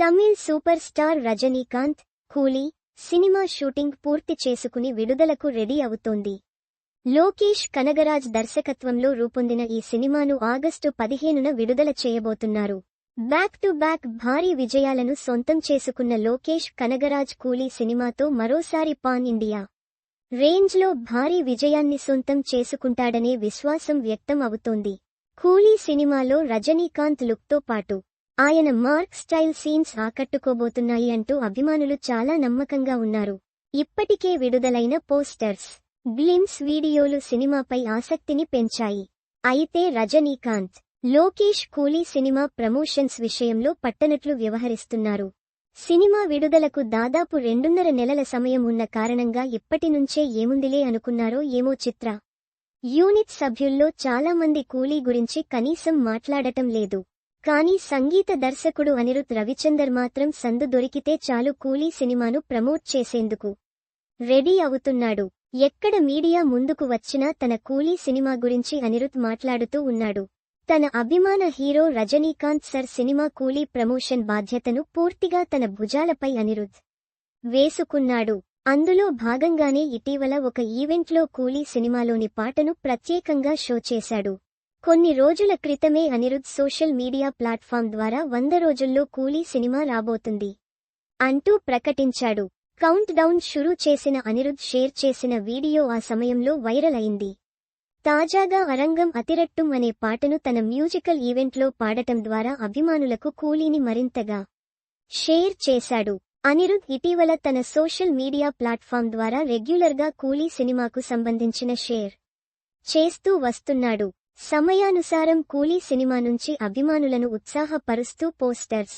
Tamil super star Rajinikanth కూలీ cinema shooting పూర్తి చేసుకుని విడుదలకు రెడీ అవుతోంది. లోకేష్ కనగరాజ్ దర్శకత్వంలో రూపొందిన ఈ సినిమాను ఆగస్టు పదిహేనున విడుదల చేయబోతున్నారు. బ్యాక్ టు బ్యాక్ భారీ విజయాలను సొంతం చేసుకున్న లోకేష్ కనగరాజ్ కూలీ సినిమాతో మరోసారి పాన్ ఇండియా. రేంజ్లో భారీ విజయాన్ని సొంతం చేసుకుంటాడనే విశ్వాసం వ్యక్తం అవుతోంది. కూలీ సినిమాలో రజనీకాంత్ లుక్తో పాటు ఆయన మార్క్ స్టైల్ సీన్స్ ఆకట్టుకోబోతున్నాయి అంటూ అభిమానులు చాలా నమ్మకంగా ఉన్నారు. ఇప్పటికే విడుదలైన పోస్టర్స్ గ్లిమ్స్ వీడియోలు సినిమాపై ఆసక్తిని పెంచాయి. అయితే రజనీకాంత్ లోకేష్ కూలీ సినిమా ప్రమోషన్స్ విషయంలో పట్టనట్లు వ్యవహరిస్తున్నారు. సినిమా విడుదలకు దాదాపు రెండున్నర నెలల సమయం ఉన్న కారణంగా ఇప్పటినుంచే ఏముందిలే అనుకున్నారో ఏమో చిత్ర. యూనిట్ సభ్యుల్లో చాలా మంది కూలీ గురించి కనీసం మాట్లాడటం లేదు. కానీ సంగీత దర్శకుడు అనిరుత్ రవిచందర్ మాత్రం సందు దొరికితే చాలు కూలీ సినిమాను ప్రమోట్ చేసేందుకు రెడీ అవుతున్నాడు. ఎక్కడ మీడియా ముందుకు వచ్చినా తన కూలీ సినిమా గురించి అనిరుత్ మాట్లాడుతూ ఉన్నాడు. తన అభిమాన hero Rajinikanth sir cinema Coolie promotion బాధ్యతను పూర్తిగా తన భుజాలపై అనిరుద్ వేసుకున్నాడు. అందులో భాగంగానే ఇటీవల ఒక ఈవెంట్లో కూలీ సినిమాలోని పాటను ప్రత్యేకంగా షో చేశాడు. కొన్ని రోజుల క్రితమే అనిరుద్ సోషల్ మీడియా ప్లాట్ఫామ్ ద్వారా వంద రోజుల్లో కూలీ సినిమా రాబోతుంది. అంటూ ప్రకటించాడు. కౌంట్ డౌన్ షురూ చేసిన అనిరుద్ షేర్ చేసిన వీడియో ఆ సమయంలో వైరల్ అయింది. తాజాగా అరంగం అతిరట్టుం అనే పాటను తన మ్యూజికల్ ఈవెంట్లో పాడటం ద్వారా అభిమానులకు కూలీని మరింతగా షేర్ చేశాడు. అనిరుద్ ఇటీవల తన సోషల్ మీడియా ప్లాట్ఫామ్ ద్వారా రెగ్యులర్గా కూలీ సినిమాకు సంబంధించిన షేర్ చేస్తూ వస్తున్నాడు. సమయానుసారం కూలీ సినిమా నుంచి అభిమానులను ఉత్సాహపరుస్తూ పోస్టర్స్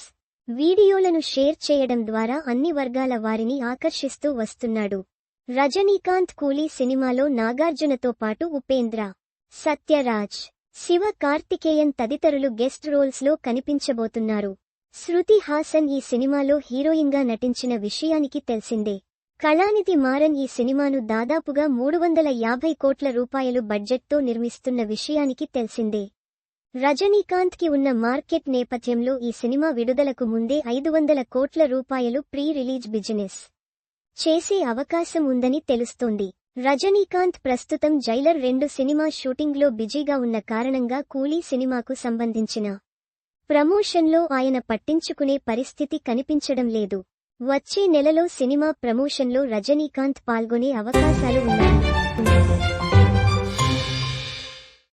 వీడియోలను షేర్ చేయడం ద్వారా అన్ని వర్గాల వారిని ఆకర్షిస్తూ వస్తున్నాడు. రజనీకాంత్ కూలీ సినిమాలో నాగార్జునతో పాటు ఉపేంద్ర సత్యరాజ్ శివ కార్తికేయన్ తదితరులు గెస్ట్ రోల్స్లో కనిపించబోతున్నారు. శృతి హాసన్ ఈ సినిమాలో హీరోయిన్గా నటించిన విషయానికి తెలిసిందే. కళానిధి మారన్ ఈ సినిమాను దాదాపుగా మూడు వందల యాభై కోట్ల రూపాయలు బడ్జెట్తో నిర్మిస్తున్న విషయానికి తెలిసిందే. రజనీకాంత్కి ఉన్న మార్కెట్ నేపథ్యంలో ఈ సినిమా విడుదలకు ముందే ఐదు వందల కోట్ల రూపాయలు ప్రీ రిలీజ్ బిజినెస్ చేసే అవకాశం ఉందని తెలుస్తోంది. రజనీకాంత్ ప్రస్తుతం జైలర్ రెండు సినిమా షూటింగ్లో బిజీగా ఉన్న కారణంగా కూలీ సినిమాకు సంబంధించిన ప్రమోషన్లో ఆయన పట్టించుకునే పరిస్థితి కనిపించడం లేదు. వచ్చే నెలలో సినిమా ప్రమోషన్లో రజనీకాంత్ పాల్గొనే అవకాశాలు ఉన్నాయి.